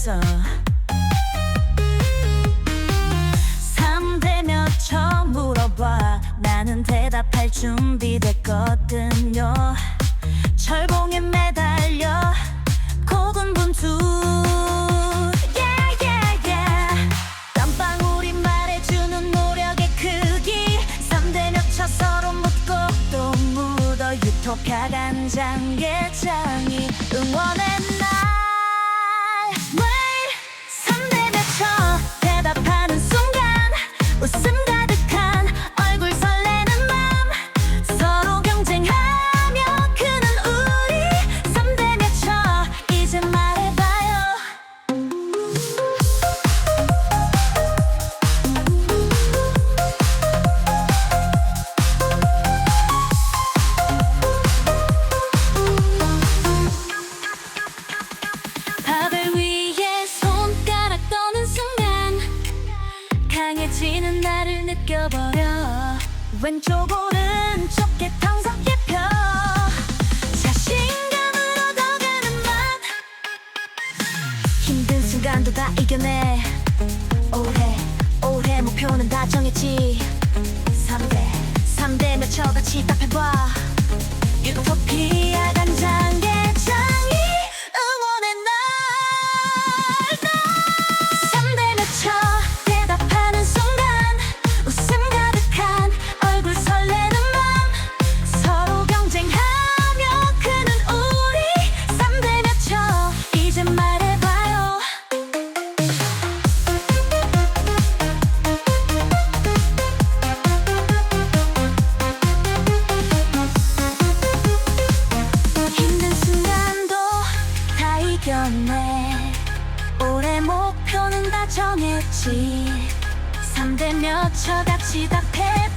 있어. 3대 몇쳐 물어봐. 나는 대답할 준비됐거든요. 철봉에 매달려. 3대 몇쳐 서로 묻고 또 묻어. 유토피아 간장게장이. 응원 강해지는 나를 느껴버려. 왼쪽 오른쪽 개탕석에 펴. 자신감을 얻어가는 맛. 힘든 순간도 다 이겨내. 올해 올해 목표는 다 정했지 이겨내 올해 목표는 다 정했지. 3대 몇쳐 같이 답해